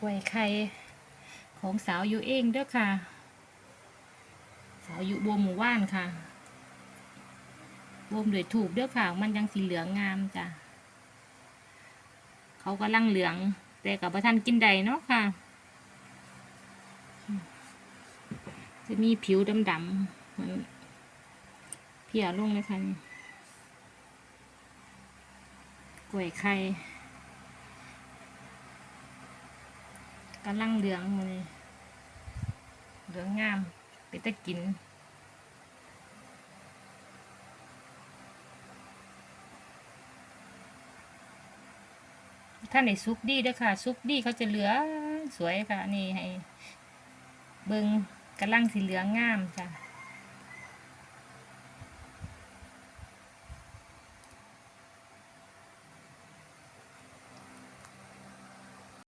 กล้วยไข่ของสาวอยู่เองเด้อค่ะ สาวอยู่บวมหมู่บ้านค่ะบวมด้วยถูกเด้อค่ะ มันยังสีเหลืองงามจ้ะเขากำลังเหลือง แต่กับประทันกินใดเนาะค่ะ จะมีผิวดำๆเหมือนเพียลงเลยค่ะกล้วยไข่ กำลังเหลืองมันนี่เหลืองงามไปตะกินถ้าในซุปดีเด้วยค่ะ ซุปดีเขาจะเหลือสวยค่ะ นี่ให้เบิงกำลังสีเหลืองงามจ้ะ